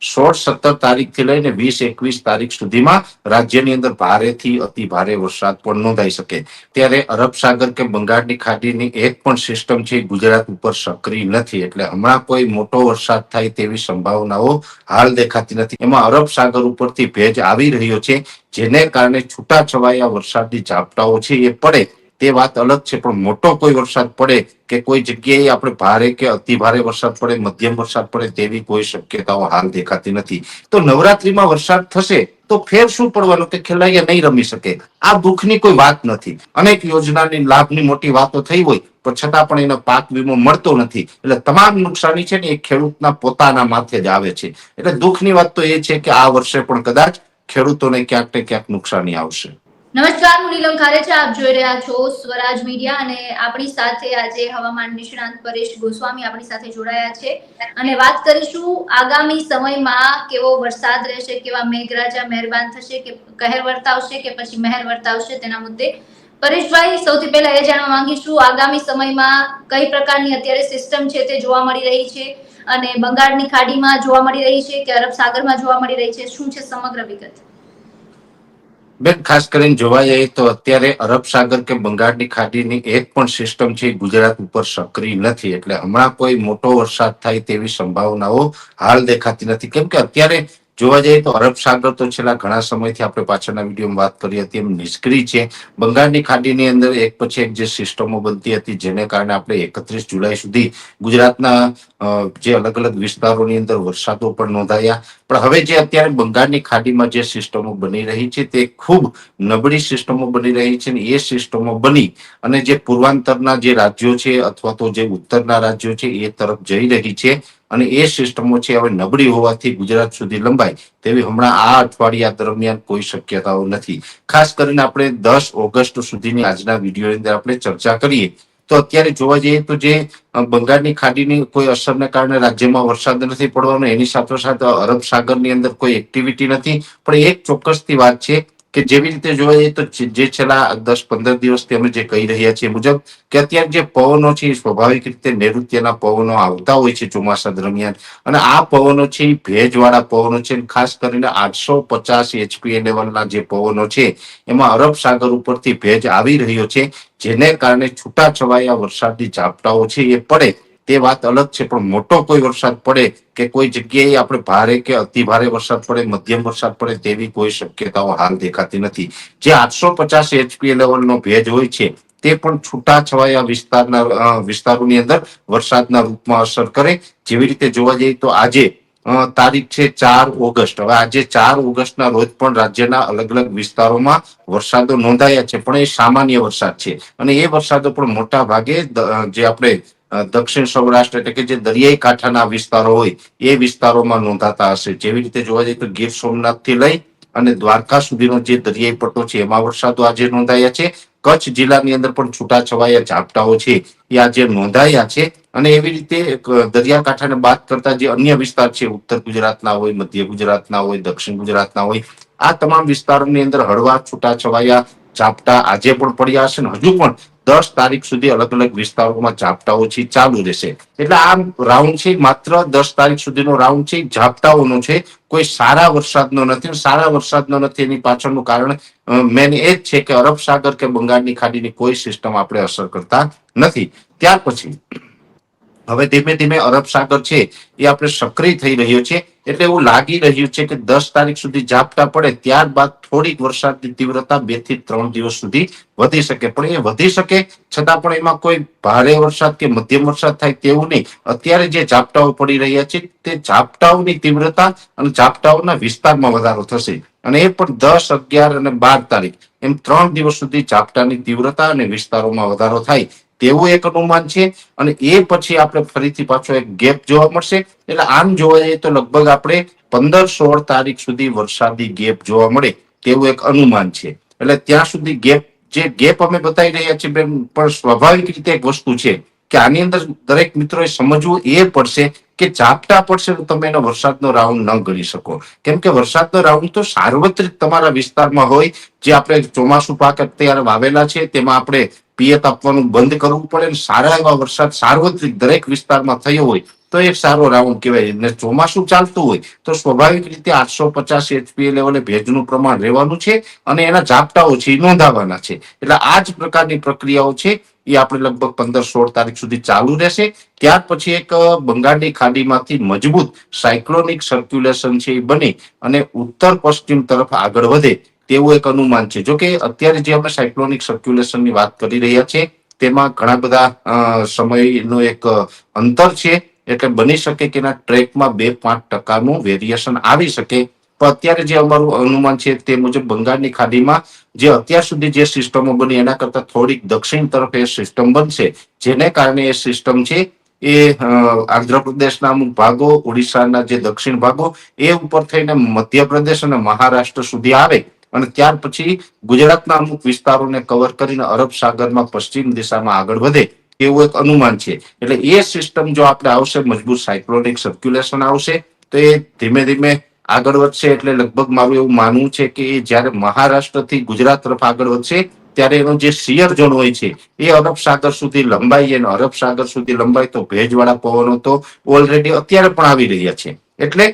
સોળ સત્તર તારીખથી લઈને વીસ એકવીસ તારીખ સુધીમાં રાજ્યની અંદર ભારેથી અતિ ભારે વરસાદ પણ નોંધાઈ શકે. ત્યારે અરબ સાગર કે બંગાળની ખાડીની એક પણ સિસ્ટમ છે ગુજરાત ઉપર સક્રિય નથી. એટલે હમણાં કોઈ મોટો વરસાદ થાય તેવી સંભાવનાઓ હાલ દેખાતી નથી. એમાં અરબ સાગર ઉપરથી ભેજ આવી રહ્યો છે. જેને કારણે છૂટાછવાયા વરસાદની ઝાપટાઓ છે એ પડે તે વાત અલગ છે, પણ મોટો કોઈ વરસાદ પડે કે કોઈ જગ્યાએ આપણે ભારે કે અતિ ભારે વરસાદ પડે, મધ્યમ વરસાદ પડે તેવી કોઈ શક્યતાઓ હાલ દેખાતી નથી. તો નવરાત્રીમાં વરસાદ થશે તો ફેર શું પડવાનું કે ખેલાડીએ નહીં રમી શકે? આ દુઃખની કોઈ વાત નથી. અનેક યોજનાની લાભની મોટી વાતો થઈ હોય, પણ છતાં પણ એનો પાક વીમો મળતો નથી. એટલે તમામ નુકસાની છે ને એ ખેડૂતના પોતાના માથે જ આવે છે. એટલે દુઃખની વાત તો એ છે કે આ વર્ષે પણ કદાચ ખેડૂતોને ક્યાંક ને ક્યાંક નુકસાની આવશે. નમસ્કાર હું નીલમ ખારેચા આપ જોઈ રહ્યા છો સ્વરાજ મીડિયા અને આપણી સાથે આજે હવામાન નિષ્ણાંત પરેશ ગોસ્વામી આપણી સાથે જોડાયા છે. અને વાત કરીશું આગામી સમયમાં કેવો વરસાદ રહેશે, કેવા મેઘરાજા મહેરબાન થશે, કે કહેર વર્તાવશે કે પછી મહેર વર્તાવશે તેના મુદ્દે પરેશભાઈ સૌથી પહેલા એ જાણવા માંગીશું આગામી સમયમાં કઈ પ્રકારની અત્યારે સિસ્ટમ છે તે જોવા મળી રહી છે અને બંગાળની ખાડીમાં જોવા મળી રહી છે કે અરબ સાગરમાં જોવા મળી રહી છે, શું છે સમગ્ર વિગત? બેન ખાસ કરીને જોવા જઈએ તો અત્યારે અરબ સાગર કે બંગાળની ખાડીની એક પણ સિસ્ટમ છે ગુજરાત ઉપર સક્રિય નથી. એટલે હમણાં કોઈ મોટો વરસાદ થાય તેવી સંભાવનાઓ હાલ દેખાતી નથી. કેમ કે અત્યારે જોવા જઈએ તો અરબ સાગર તો છેલ્લા ઘણા સમયથી આપણે પાછળના વિડીયોમાં વાત કરી હતી, એમ નિષ્ક્રિય છે. બંગાળની ખાડીની અંદર એક પછી એક જે સિસ્ટમો બનતી હતી, જેને કારણે આપણે એકત્રીસ જુલાઈ સુધી ગુજરાતના જે અલગ અલગ વિસ્તારોની અંદર વરસાદો પણ નોંધાયા. પણ હવે જે અત્યારે બંગાળની ખાડીમાં જે સિસ્ટમો બની રહી છે, તે ખૂબ નબળી સિસ્ટમો બની રહી છે ને એ સિસ્ટમો બની અને જે પૂર્વાંતરના જે રાજ્યો છે અથવા તો જે ઉત્તરના રાજ્યો છે, એ તરફ જઈ રહી છે. અને એ સિસ્ટમો છે હવે નબળી હોવાથી ગુજરાત સુધી લંબાય તેવી હમણાં આ અઠવાડિયા દરમિયાન કોઈ શક્યતાઓ નથી. ખાસ કરીને આપણે દસ ઓગસ્ટ સુધીની આજના વિડીયોની અંદર આપણે ચર્ચા કરીએ. તો અત્યારે જોવા જઈએ તો જે બંગાળની ખાડીની કોઈ અસરને કારણે રાજ્યમાં વરસાદ નથી પડવાનો, એની સાથે અરબ સાગરની અંદર કોઈ એક્ટિવિટી નથી. પણ એક ચોક્કસથી વાત છે કે જેવી રીતે જોઈએ તો જે છેલ્લા દસ પંદર દિવસથી અમે જે કહી રહ્યા છીએ મુજબ કે અત્યારે જે પવનો છે એ સ્વાભાવિક રીતે નૈઋત્યના પવનો આવતા હોય છે ચોમાસા દરમિયાન. અને આ પવનો છે એ ભેજવાળા પવનો છે ખાસ કરીને આઠસો પચાસ એચપીએ લેવલના જે પવનો છે એમાં અરબ સાગર ઉપરથી ભેજ આવી રહ્યો છે, જેને કારણે છૂટાછવાયા વરસાદની ઝાપટાઓ છે એ પડે તે વાત અલગ છે, પણ મોટો કોઈ વરસાદ પડે કે કોઈ જગ્યાએ આપણે ભારે કે અતિ ભારે વરસાદ પડે, મધ્યમ વરસાદ પડે તેવી કોઈ શક્યતાઓ હાલ દેખાતી નથી. જે આઠસો પચાસ એચપી લેવલનો ભેજ હોય છે, તે પણ છૂટા છવાયા વિસ્તારના વિસ્તારોની અંદર વરસાદના રૂપમાં અસર કરે. જેવી રીતે જોવા જઈએ તો આજે તારીખ છે ચાર ઓગસ્ટ. હવે આજે ચાર ઓગસ્ટના રોજ પણ રાજ્યના અલગ અલગ વિસ્તારોમાં વરસાદો નોંધાયા છે, પણ એ સામાન્ય વરસાદ છે. અને એ વરસાદો પણ મોટા ભાગે જે આપણે દક્ષિણ સૌરાષ્ટ્ર એટલે કે જે દરિયાઈ કાંઠાના વિસ્તારો હોય, એ વિસ્તારોમાં નોંધાતા હશે. જેવી રીતે જોવા જઈએ તો ગીર સોમનાથથી લઈ અને દ્વારકા સુધીનો જે દરિયાઈ પટ્ટો છે, એમાં વરસાદો આજે નોંધાયા છે. કચ્છ જિલ્લાની અંદર પણ છૂટાછવાયા ઝાપટાઓ છે, એ આજે નોંધાયા છે. અને એવી રીતે દરિયાકાંઠાને બાદ કરતા જે અન્ય વિસ્તાર છે, ઉત્તર ગુજરાતના હોય, મધ્ય ગુજરાતના હોય, દક્ષિણ ગુજરાતના હોય, આ તમામ વિસ્તારોની અંદર હળવા છૂટાછવાયા ઝાપટા આજે પણ પડ્યા હશે ને હજુ પણ દસ તારીખ સુધી અલગ અલગ વિસ્તારોમાં ઝાપટાઓ છે, ચાલુ રહેશે. એટલે આ રાઉન્ડ છે, માત્ર દસ તારીખ સુધીનો રાઉન્ડ છે, ઝાપટાઓનો છે. કોઈ સારા વરસાદનો નથી, સારા વરસાદનો નથી એની પાછળનું કારણ મેન એ જ છે કે અરબ સાગર કે બંગાળની ખાડીની કોઈ સિસ્ટમ આપણે અસર કરતા નથી. ત્યાર પછી હવે ધીમે ધીમે અરબ સાગર છે એ આપણે સક્રિય થઈ રહ્યો છે. એટલે એવું લાગી રહ્યું છે કે દસ તારીખ સુધી ઝાપટા પડે, ત્યારબાદ થોડીક વરસાદની તીવ્રતા બેથી ત્રણ દિવસ સુધી વધી શકે. પણ એ વધી શકે છતાં પણ એમાં કોઈ ભારે વરસાદ કે મધ્યમ વરસાદ થાય તેવું નહીં. અત્યારે જે ઝાપટાઓ પડી રહ્યા છે તે ઝાપટાઓની તીવ્રતા અને ઝાપટાઓના વિસ્તારમાં વધારો થશે. અને એ પણ દસ, અગિયાર અને બાર તારીખ. એમ ત્રણ દિવસ સુધી ઝાપટાની તીવ્રતા અને વિસ્તારોમાં વધારો થાય. તેવું એક અનુમાન છે અને એ પછી આપણે ફરીથી પાછો એક ગેપ જોવા મળશે. એટલે આમ જોવા જઈએ તો લગભગ આપણે પંદર સોળ તારીખ સુધી વરસાદી ગેપ જોવા મળે તેવું એક અનુમાન છે. એટલે ત્યાં સુધી ગેપ, જે ગેપ અમે બતાવી રહ્યા છીએ પણ સ્વાભાવિક રીતે એક વસ્તુ છે કે આની અંદર દરેક મિત્રોએ સમજવું એ પડશે કે ચાપટા પડશે તો તમે એનો વરસાદનો રાઉન્ડ ન ગણી શકો. કેમ કે વરસાદનો રાઉન્ડ તો સાર્વત્રિક તમારા વિસ્તારમાં હોય, જે આપણે ચોમાસું પાક અત્યારે વાવેલા છે, તેમાં આપણે પિયત આપવાનું બંધ કરવું પડે અને સારા એવા વરસાદ સાર્વત્રિક દરેક વિસ્તારમાં થયો હોય તો એક સારો રાઉન્ડ કહેવાય. અને ચોમાસું ચાલતું હોય તો સ્વાભાવિક રીતે આઠસો પચાસ એચપીએ લેવલે ભેજનું પ્રમાણ રહેવાનું છે અને એના ઝાપટાઓ છે એ નોંધાવાના છે. એટલે આ જ પ્રકારની પ્રક્રિયાઓ છે એ આપણે લગભગ પંદર સોળ તારીખ સુધી ચાલુ રહેશે. ત્યાર પછી એક બંગાળની ખાડીમાંથી મજબૂત સાયક્લોનિક સર્ક્યુલેશન છે એ બની અને ઉત્તર પશ્ચિમ તરફ આગળ વધે તેવું એક અનુમાન છે. જોકે અત્યારે જે આપણે સાયક્લોનિક સર્ક્યુલેશનની વાત કરી રહ્યા છીએ, તેમાં ઘણા બધા સમયનું એક અંતર છે. એટલે બની શકે કે એના ટ્રેકમાં બે પાંચ ટકાનું વેરિએશન આવી શકે. પણ અત્યારે જે અમારું અનુમાન છે તે મુજબ બંગાળની ખાડીમાં જે અત્યાર સુધી જે સિસ્ટમો બની, એના કરતા થોડીક દક્ષિણ તરફ એ સિસ્ટમ બનશે. જેને કારણે એ સિસ્ટમ છે એ આંધ્રપ્રદેશના અમુક ભાગો, ઓડિશાના જે દક્ષિણ ભાગો, એ ઉપર થઈને મધ્યપ્રદેશ અને મહારાષ્ટ્ર સુધી આવે. અને ત્યાર પછી ગુજરાતના અમુક વિસ્તારોને કવર કરીને અરબ સાગરમાં પશ્ચિમ દિશામાં આગળ વધે એવું એક અનુમાન છે. એટલે એ સિસ્ટમ જો આપણે આવશે, મજબૂત સાયક્લોનિક સર્ક્યુલેશન આવશે, તો એ ધીમે ધીમે આગળ વધશે. એટલે લગભગ મારું એવું માનવું છે કે એ જ્યારે મહારાષ્ટ્રથી ગુજરાત તરફ આગળ વધશે, ત્યારે એનો જે સિયર ઝોન હોય છે, એ અરબ સાગર સુધી લંબાઈ અને અરબ સાગર સુધી લંબાઈ તો ભેજવાળા પવનો તો ઓલરેડી અત્યારે પણ આવી રહ્યા છે. એટલે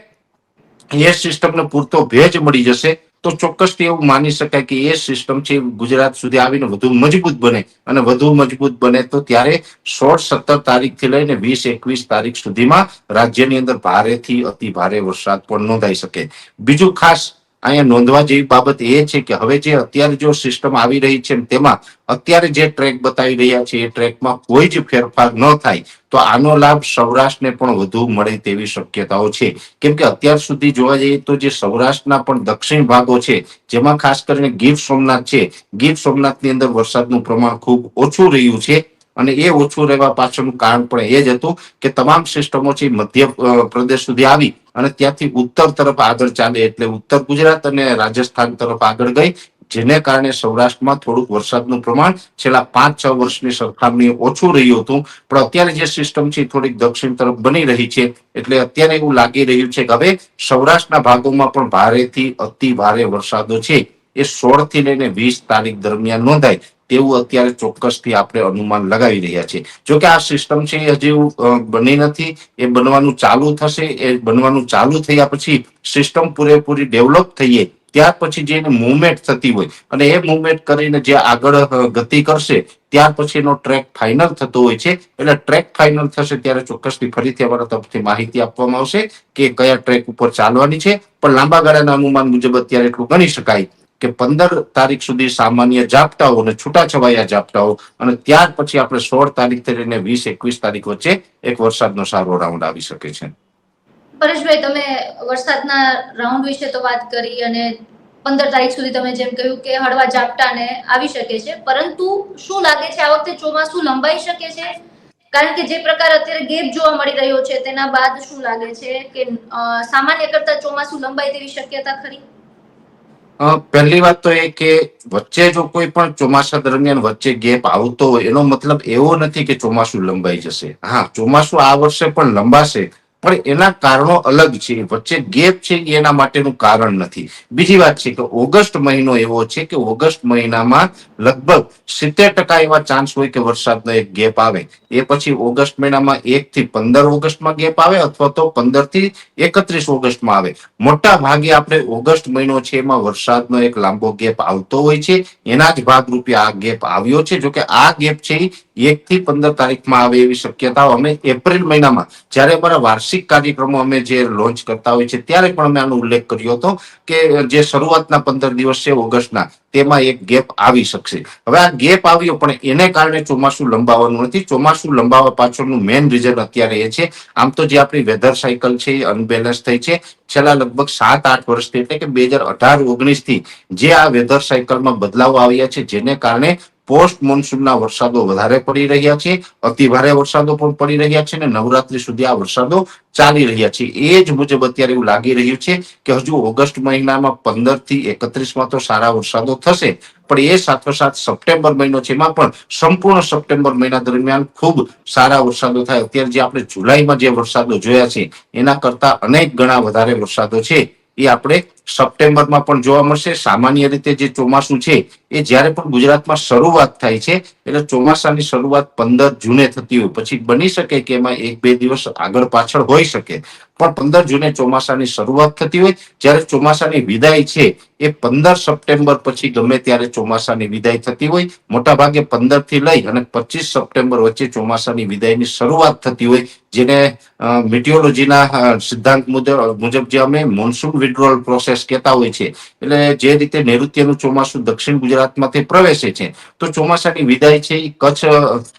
એ સિસ્ટમને પૂરતો ભેજ મળી જશે. તો ચોક્કસથી એવું માની શકાય કે એ સિસ્ટમ છે ગુજરાત સુધી આવીને વધુ મજબૂત બને. અને વધુ મજબૂત બને તો ત્યારે સોળ સત્તર તારીખથી લઈને વીસ એકવીસ તારીખ સુધીમાં રાજ્યની અંદર ભારેથી અતિ ભારે વરસાદ પણ નોંધાઈ શકે. બીજું ખાસ અહીંયા નોંધવા જેવી બાબત એ છે કે હવે જે અત્યારે જો સિસ્ટમ આવી રહી છે તેમાં અત્યારે જે ટ્રેક બતાવી રહ્યા છે એ ટ્રેકમાં કોઈ જ ફેરફાર ન થાય, તો આનો લાભ સૌરાષ્ટ્રને પણ વધુ મળે તેવી શક્યતાઓ છે. કેમ કે અત્યાર સુધી જોવા જઈએ તો જે સૌરાષ્ટ્રના પણ દક્ષિણ ભાગો છે, જેમાં ખાસ કરીને ગીર સોમનાથ છે, ગીર સોમનાથની અંદર વરસાદનું પ્રમાણ ખૂબ ઓછું રહ્યું છે અને એ ઓછું રહેવા પાછળનું કારણ પણ એ જ હતું કે તમામ સિસ્ટમો છે મધ્ય પ્રદેશ સુધી આવી. અને ત્યાંથી ઉત્તર તરફ આગળ ચાલે એટલે ઉત્તર ગુજરાત અને રાજસ્થાન તરફ આગળ ગઈ, જેને કારણે સૌરાષ્ટ્રમાં થોડુંક વરસાદનું પ્રમાણ છેલ્લા પાંચ, છ વર્ષની સરખામણીએ ઓછું રહ્યું હતું. પણ અત્યારે જે સિસ્ટમ છે થોડીક દક્ષિણ તરફ બની રહી છે, એટલે અત્યારે એવું લાગી રહ્યું છે કે હવે સૌરાષ્ટ્રના ભાગોમાં પણ ભારેથી અતિ ભારે વરસાદો છે. એ સોળથી લઈને વીસ તારીખ દરમિયાન નોંધાય. તેવું અત્યારે ચોક્કસથી આપણે અનુમાન લગાવી રહ્યા છે જો કે આ સિસ્ટમ છે એ હજી બની નથી. એ બનવાનું ચાલુ થશે. એ બનવાનું ચાલુ થયા પછી સિસ્ટમ પૂરેપૂરી ડેવલપ થઈએ. ત્યાર પછી જે મુવમેન્ટ થતી હોય અને એ મુવમેન્ટ કરીને જે આગળ ગતિ કરશે, ત્યાર પછી એનો ટ્રેક ફાઇનલ થતો હોય છે. એટલે ટ્રેક ફાઇનલ થશે ત્યારે ચોક્કસથી ફરીથી અમારા તરફથી માહિતી આપવામાં આવશે કે કયા ટ્રેક ઉપર ચાલવાની છે. પણ લાંબા ગાળાના અનુમાન મુજબ અત્યારે એટલું ગણી શકાય. કે પંદર તારીખ સુધી સામાન્ય જાપતાઓ અને છૂટાછવાયા જાપતાઓ અને ત્યાર પછી આપણે સોળ તારીખથી લઈને વીસ, એકવીસ તારીખ વચ્ચે એક વરસાદનો સારો રાઉન્ડ આવી શકે છે. પરેશભાઈ, તમે વરસાદના રાઉન્ડ વિશે તો વાત કરી અને પંદર તારીખ સુધી તમે જેમ કહ્યું કે હળવા ઝાપટાને આવી શકે છે. પરંતુ શું લાગે છે આ વખતે ચોમાસું લંબાઈ શકે છે? કારણ કે જે પ્રકાર અત્યારે ગેપ જોવા મળી રહ્યો છે તેના બાદ શું લાગે છે કે સામાન્ય કરતા ચોમાસું લંબાઈ તેવી શક્યતા ખરી? પહેલી વાત તો એ કે વચ્ચે જો કોઈ પણ ચોમાસા દરમિયાન વચ્ચે ગેપ આવતો હોય, એનો મતલબ એવો નથી કે ચોમાસું લંબાઈ જશે. હા, ચોમાસું આ વર્ષે પણ લંબાશે, પણ એના કારણો અલગ છે. વચ્ચે ગેપ છે એના માટેનું કારણ નથી. બીજી વાત છે કે ઓગસ્ટ મહિનો એવો છે કે ઓગસ્ટ મહિનામાં લગભગ સિત્તેર ટકા એવા ચાન્સ હોય કે વરસાદનો એક ગેપ આવે. એ પછી ઓગસ્ટ મહિનામાં એક થી પંદર ઓગસ્ટમાં ગેપ આવે અથવા તો પંદરથી એકત્રીસ ઓગસ્ટમાં આવે. મોટા ભાગે આપણે ઓગસ્ટ મહિનો છે એમાં વરસાદનો એક લાંબો ગેપ આવતો હોય છે. એના જ ભાગરૂપે આ ગેપ આવ્યો છે. જોકે આ ગેપ છે એક થી પંદર તારીખમાં આવે એવી શક્યતાઓ અમે એપ્રિલ મહિનામાં, જ્યારે અમારા વાર્ષિક કાર્યક્રમો અમે જે લોન્ચ કરતા હોય છે, ત્યારે પણ અમે આનો ઉલ્લેખ કર્યો હતો કે જે શરૂઆતના પંદર દિવસ છે ઓગસ્ટના, તેમાં એક ગેપ આવી શકશે હવે આ ગેપ આવ્યો, પણ એને કારણે ચોમાસું લંબાવવાનું નથી. ચોમાસું લંબાવવા પાછળનું મેઇન રીઝન અત્યારે એ છે. આમ તો જે આપણી વેધર સાયકલ છે એ અનબેલેન્સ થઈ છે. છેલ્લા લગભગ સાત, આઠ વર્ષથી એટલે કે બે હજાર અઢાર ઓગણીસથી જે આ વેધર સાયકલમાં બદલાવ આવ્યા છે, જેને કારણે પોસ્ટ મોન્સૂનના વરસાદો વધારે પડી રહ્યા છે, અતિ ભારે વરસાદો પણ પડી રહ્યા છે અને નવરાત્રી સુધી આ વરસાદો ચાલી રહ્યા છે. એ જ મુજબ અત્યારે એવું લાગી રહ્યું છે કે હજુ ઓગસ્ટ મહિનામાં પંદરથી એકત્રીસમાં તો સારા વરસાદો થશે. પણ એ સાથોસાથ સપ્ટેમ્બર મહિનો છે, એમાં પણ સંપૂર્ણ સપ્ટેમ્બર મહિના દરમિયાન ખૂબ સારા વરસાદો થાય. અત્યારે જે આપણે જુલાઈમાં જે વરસાદો જોયા છે, એના કરતા અનેક ગણા વધારે વરસાદો છે. એ આપણે સપ્ટેમ્બરમાં પણ જોવા મળશે. સામાન્ય રીતે જે ચોમાસું છે, એ જ્યારે પણ ગુજરાતમાં શરૂઆત થાય છે, એટલે ચોમાસાની શરૂઆત પંદર જૂને થતી હોય. પછી બની શકે કે એમાં એક બે દિવસ આગળ પાછળ હોઈ શકે. પણ પંદર જૂને ચોમાસાની શરૂઆત થતી હોય, જ્યારે ચોમાસાની વિદાય છે, એ પંદર સપ્ટેમ્બર પછી ગમે ત્યારે ચોમાસાની વિદાય થતી હોય. મોટા ભાગે પંદરથી લઈ અને પચીસ સપ્ટેમ્બર વચ્ચે ચોમાસાની વિદાયની શરૂઆત થતી હોય, જેને મિટિયોલોજીના સિદ્ધાંત મુજબ મુજબ જે અમે મોન્સૂન વિડ્રોલ પ્રોસેસ કહેતા હોય છે. એટલે જે રીતે નૈઋત્યનું ચોમાસું દક્ષિણ ગુજરાતમાંથી પ્રવેશે છે, તો ચોમાસાની વિદાય છે એ કચ્છ,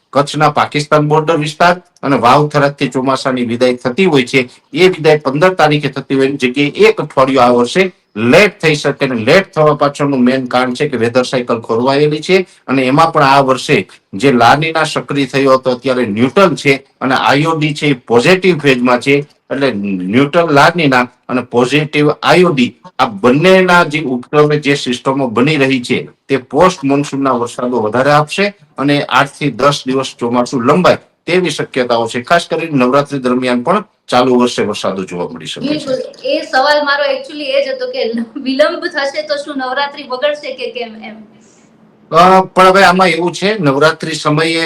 કચ્છના પાકિસ્તાન બોર્ડર વિસ્તાર અને વાવ થરાદથી ચોમાસાની વિદાય થતી હોય છે. એ વિદાય પંદર તારીખે થતી હોય, એની જગ્યાએ એક અઠવાડિયું આ વર્ષે લેટ થઈ શકે અને લેટ થવા પાછળનું મેઇન કારણ છે કે વેધર સાયકલ ખોરવાયેલી છે અને એમાં પણ આ વર્ષે જે લાનીના સક્રિય થયો હતો, અત્યારે ન્યુટન છે અને આઈઓડી છે એ પોઝિટિવ ફેઝમાં છે. એટલે ન્યુટ્રલ લાનીના અને પોઝિટિવ આયોડી આ બંનેના જે ઉપક્રમે જે સિસ્ટમો બની રહી છે તે પોસ્ટ મોન્સૂનના વરસાદો વધારે આપશે અને આઠથી દસ દિવસ ચોમાસું લંબાય તેવી શક્યતાઓ છે. ખાસ કરીને નવરાત્રી દરમિયાન પણ ચાલુ વર્ષે વરસાદો જોવા મળી શકે છે. એ સવાલ મારો એકચ્યુઅલી એ જ હતો કે વિલંબ થશે તો શું નવરાત્રી બગડશે કે કેમ એમ? પણ હવે આમાં એવું છે નવરાત્રી સમયે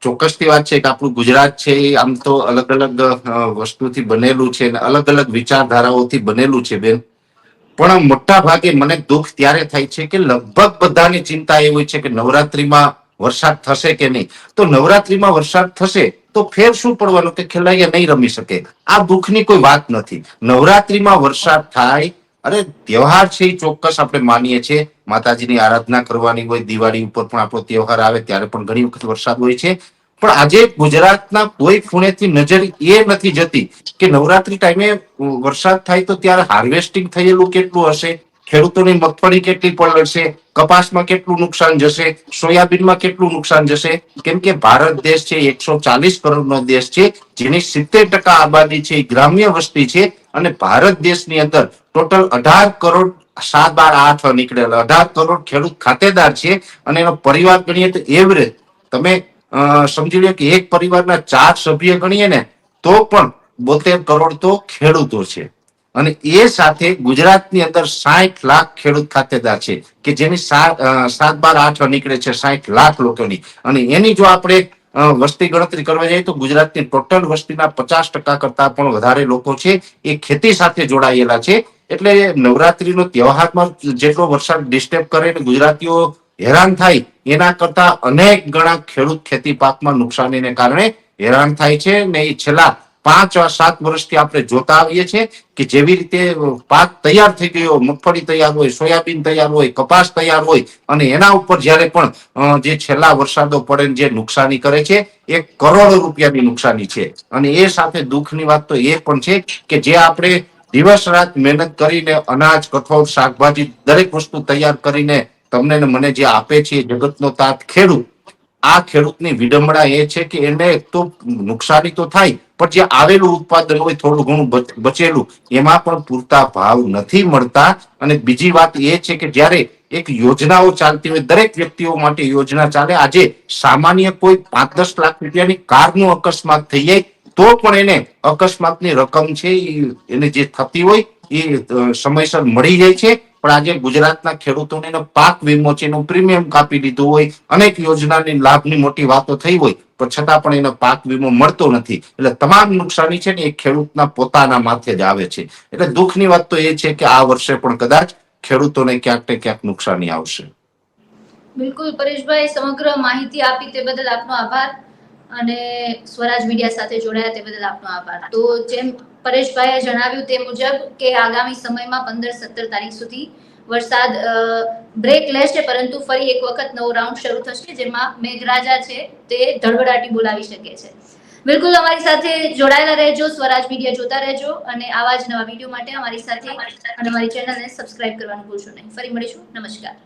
ચોક્કસથી વાત છે કે આપણું ગુજરાત છે એ આમ તો અલગ અલગ વસ્તુથી બનેલું છે અને અલગ અલગ વિચારધારાઓથી બનેલું છે બેન. પણ મોટા ભાગે મને દુઃખ ત્યારે થાય છે કે લગભગ બધાની ચિંતા એ હોય છે કે નવરાત્રીમાં વરસાદ થશે કે નહીં. તો નવરાત્રીમાં વરસાદ થશે તો ફેર શું પડવાનું કે ખેલાડીયા નહીં રમી શકે? આ દુઃખની કોઈ વાત નથી. નવરાત્રીમાં વરસાદ થાય, અરે, તહેવાર છે એ ચોક્કસ આપણે માનીએ છીએ. માતાજીની આરાધના કરવાની હોય, દિવાળી ઉપર પણ આપણો તહેવાર આવે, ત્યારે પણ ઘણી વખત વરસાદ હોય છે. પણ આજે ગુજરાતના કોઈ ખૂણેથી નજર એ નથી જતી કે નવરાત્રી ટાઈમે વરસાદ થાય તો ત્યારે હાર્વેસ્ટિંગ થયેલું કેટલું હશે, ખેડૂતોની મગફળી કેટલી પલળશે, કપાસમાં કેટલું નુકસાન જશે, સોયાબીનમાં કેટલું નુકસાન જશે? કેમ કે ભારત દેશ છે, એકસો ચાલીસ કરોડનો દેશ છે, જેની સિત્તેર ટકા આબાદી છે ગ્રામ્ય વસ્તી છે અને ભારત દેશની અંદર ટોટલ અઢાર કરોડ સાત, બાર, આઠ નીકળેલા. અઢાર કરોડ ખેડૂત ખાતેદાર છે અને એનો પરિવાર ગણીએ તો એવરેજ. તમે સમજી લો કે એક પરિવારના ચાર સભ્ય ગણીએ ને, તો પણ બોતેર કરોડ તો ખેડૂતો છે. અને એ સાથે ગુજરાતની અંદર સાઠ લાખ ખેડૂત ખાતેદાર છે, કે જેની સાત બાર, આઠ નીકળે છે, સાઠ લાખ લોકોની. અને એની જો આપણે વસ્તી ગણતરી કરવા જઈએ તો ગુજરાતની ટોટલ વસ્તીના પચાસ ટકા કરતા પણ વધારે લોકો છે, એ ખેતી સાથે જોડાયેલા છે. એટલે નવરાત્રીનો તહેવારમાં જેટલો વરસાદ ડિસ્ટર્બ કરે ને ગુજરાતીઓ હેરાન થાય, એના કરતા અનેક ગણા ખેડૂત ખેતી પાકમાં નુકસાનીને કારણે હેરાન થાય છે ને એ છેલ્લા પાંચ સાત વર્ષથી આપણે જોતા આવીએ છીએ કે જેવી રીતે પાક તૈયાર થઈ ગયો, મગફળી તૈયાર હોય, સોયાબીન તૈયાર હોય, કપાસ તૈયાર હોય અને એના ઉપર જ્યારે પણ જે છેલ્લા વરસાદો પડે જે નુકસાની કરે છે એ કરોડો રૂપિયાની નુકસાની છે. અને એ સાથે દુઃખની વાત તો એ પણ છે કે જે આપણે દિવસ રાત મહેનત કરીને અનાજ, કઠોળ, શાકભાજી દરેક વસ્તુ તૈયાર કરીને તમને મને જે આપે છે જગતનો તાત ખેડૂત, આ ખેડૂતની વિડંબણા એ છે કે એને તો નુકસાની તો થાય, પણ જે આવેલું ઉત્પાદન હોય થોડું ઘણું બચ- બચેલું, એમાં પણ પૂરતા ભાવ નથી મળતા. અને બીજી વાત એ છે કે જ્યારે એક યોજનાઓ ચાલતી હોય, દરેક વ્યક્તિઓ માટે યોજના ચાલે, આજે સામાન્ય કોઈ પાંચ દસ લાખ રૂપિયાની કારનો અકસ્માત થઈ જાય તો પણ એને અકસ્માતની રકમ છે એને જે થતી હોય, એ સમયસર મળી જાય છે. પણ આજે ગુજરાતના ખેડૂતોને પાક વીમો છે, એનું પ્રીમિયમ કાપી દીધું હોય, અનેક યોજનાની લાભની મોટી વાતો થઈ હોય, પણ છતાં પણ એનો પાક વીમો મળતો નથી. એટલે તમામ નુકસાની છે ને, એ ખેડૂતના પોતાના માથે જ આવે છે. એટલે દુઃખની વાત તો એ છે કે આ વર્ષે પણ કદાચ ખેડૂતોને ક્યાંક ને ક્યાંક નુકસાની આવશે. બિલકુલ, પરેશભાઈ, સમગ્ર માહિતી આપી તે બદલ આપનો આભાર. અને સ્વરાજ મીડિયા સાથે જોડાયા તે બદલ આપનો આભાર. તો જેમ પરેશભાઈએ જણાવ્યું તે મુજબ કે આગામી સમયમાં પંદર સત્તર તારીખ સુધી વરસાદ બ્રેક લેશે, પરંતુ ફરી એક વખત નવો રાઉન્ડ શરૂ થશે, જેમાં મેઘરાજા છે તે ધડબડાટી બોલાવી શકે છે. બિલકુલ અમારી સાથે જોડાયેલા રહેજો, સ્વરાજ મીડિયા જોતા રહેજો, અને આવા જ નવા વીડિયો માટે અમારી સાથે અને અમારી ચેનલને સબસ્ક્રાઇબ કરવાનું ભૂલશો નહીં. ફરી મળીશું. નમસ્કાર.